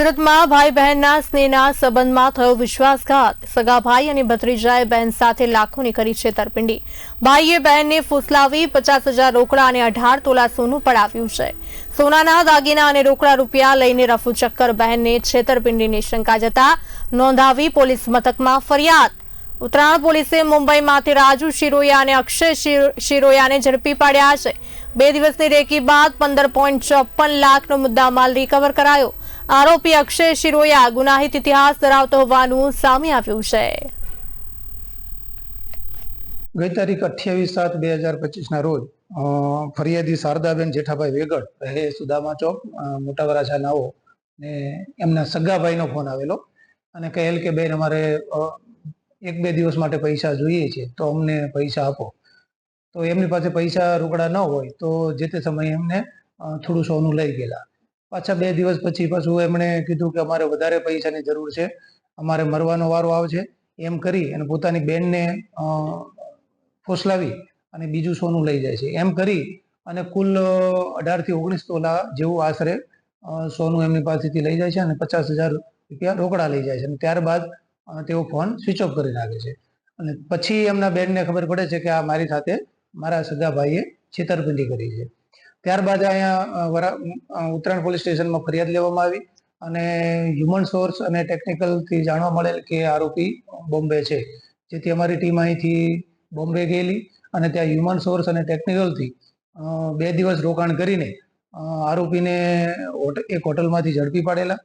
સુરતમાં ભાઈ બહેનના સ્નેહના સંબંધમાં થયો વિશ્વાસઘાત. સગા ભાઈ અને ભત્રીજાએ બહેન સાથે લાખોની કરી છેતરપિંડી ભાઈએ બહેનને ફૂસલાવી પચાસ હજાર રોકડા અને અઢાર તોલા સોનું પડાવ્યું છે. સોનાના દાગીના અને રોકડા રૂપિયા લઈને રફુ ચક્કર બહેનને છેતરપિંડીની શંકા જતા નોંધાવી પોલીસ મથકમાં ફરિયાદ. ઉત્તરાયણ પોલીસે મુંબઈમાંથી રાજુ શિરોયા અને અક્ષય શિર- શિરોયાને ઝડપી પાડ્યા છે. બે દિવસની રેકી બાદ પંદર પોઈન્ટ ચોપન લાખનો મુદ્દામાલ રિકવર કરાયો. આરોપી અક્ષય શિરોયા ગુનાહિત ઇતિહાસ ધરાવતો હોવાનું સામે આવ્યું છે. ગઈ તારીખ અઠ્યાવીસ સાત બે હજાર પચીસના રોજ ફરિયાદી શારદાબેન જેઠાભાઈ વેગડ રહે સુદામા ચોક મોટા વરાછા નાવો ને એમના સગાભાઈનો ફોન આવેલો અને કહેલ કે બેન અમારે એક બે દિવસ માટે પૈસા જોઈએ છે, તો અમને પૈસા આપો. તો એમની પાસે પૈસા રોકડા ન હોય, તો જે તે સમયે એમને થોડું સોનું લઈ ગયેલા. પાછા બે દિવસ પછી પાછું એમણે કીધું કે અમારે વધારે પૈસાની જરૂર છે. અમારે મરવાનો વારો આવશે. એમ કરી અને પોતાની બેનને ફોસલાવી અને બીજું સોનું લઈ જાય છે. એમ કરી અને કુલ અઢારથી ઓગણીસ તોલા જેવું આશરે સોનું એમની પાસેથી લઈ જાય છે અને પચાસ હજાર રૂપિયા રોકડા લઈ જાય છે. અને ત્યારબાદ તેઓ ફોન સ્વિચ ઓફ કરી નાખે છે. અને પછી એમના બેનને ખબર પડે છે કે આ મારી સાથે મારા સગા ભાઈએ છેતરપિંડી કરી છે. ત્યારબાદ અહીંયા વરા ઉત્તરાયણ પોલીસ સ્ટેશનમાં ફરિયાદ લેવામાં આવી અને હ્યુમન સોર્સ અને ટેકનિકલથી જાણવા મળેલ કે આરોપી બોમ્બે છે. જેથી અમારી ટીમ અહીંથી બોમ્બે ગયેલી અને ત્યાં હ્યુમન સોર્સ અને ટેકનિકલથી બે દિવસ રોકાણ કરીને આરોપીને એક હોટલમાંથી ઝડપી પાડેલા